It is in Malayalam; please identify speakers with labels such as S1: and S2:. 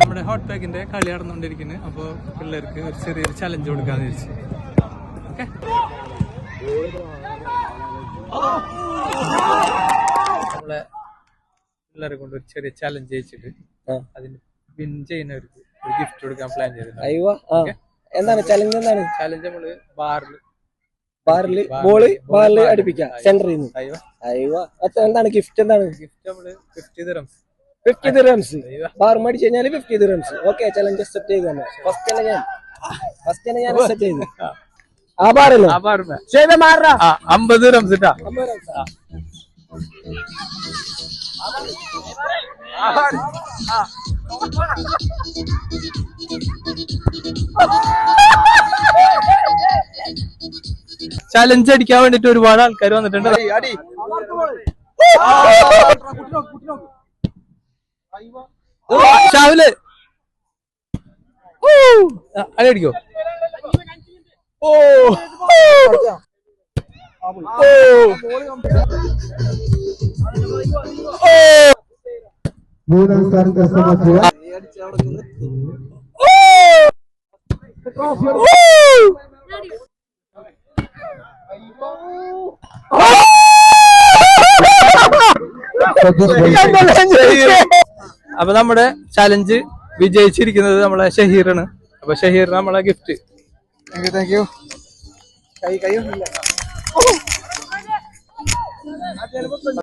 S1: നമ്മുടെ ഹോട്ട് പാക്കിന്റെ കളി നടന്നുകൊണ്ടിരിക്കുന്നു. അപ്പോൾ പിള്ളേർക്ക് ഒരു ചെറിയൊരു ചലഞ്ച് കൊടുക്കാന്ന് വിചാരിച്ചു. ഓക്കെ? നമ്മളെ പിള്ളേരെ കൊണ്ട് ഒരു ചെറിയ ചലഞ്ച് വെച്ചിട്ട് അതിന് വിൻ ചെയ്യുന്നവർക്ക് ഒരു ഗിഫ്റ്റ് കൊടുക്കാൻ പ്ലാൻ ചെയ്തിട്ടുണ്ട്.
S2: എന്താണ് ചലഞ്ച് എന്താണ്?
S1: ചലഞ്ച് നമ്മൾ ബാറിൽ
S2: ബാറിൽ ബോൾ ബാറിൽ അടുപ്പിക്കാം സെന്ററിൽ നിന്ന് എന്താണ് ഗിഫ്റ്റ് എന്താണ്?
S1: ഫിഫ്റ്റി ദിറംസ്
S2: ബാർ മേടിച്ച് കഴിഞ്ഞാൽ fifty dirhams okay challenge accept ചെയ്ത് ഫസ്റ്റ് തന്നെ ഞാൻ. ഫസ്റ്റ് തന്നെ ഞാൻ അക്സെപ്റ്റ് ചെയ്തു. ആ. ബാറല്ലോ?
S1: ആ ആ അമ്പത് ദിറംസ് ഇട്ടാ. ചലഞ്ച് അടിക്കാൻ വേണ്ടിട്ട് ഒരുപാട് ആൾക്കാർ വന്നിട്ടുണ്ട്. ഷാവിൽ. അടി അടിക്കോ. ഓ.
S3: മൂന്നാം സ്ഥാനം കരസ്ഥമാക്കുക
S1: അപ്പൊ നമ്മുടെ ചലഞ്ച് വിജയിച്ചിരിക്കുന്നത് നമ്മളെ ഷഹീറാണ്. അപ്പൊ ഷഹീർ നമ്മളെ ഗിഫ്റ്റ്
S2: താങ്ക് യു കൈ കൈ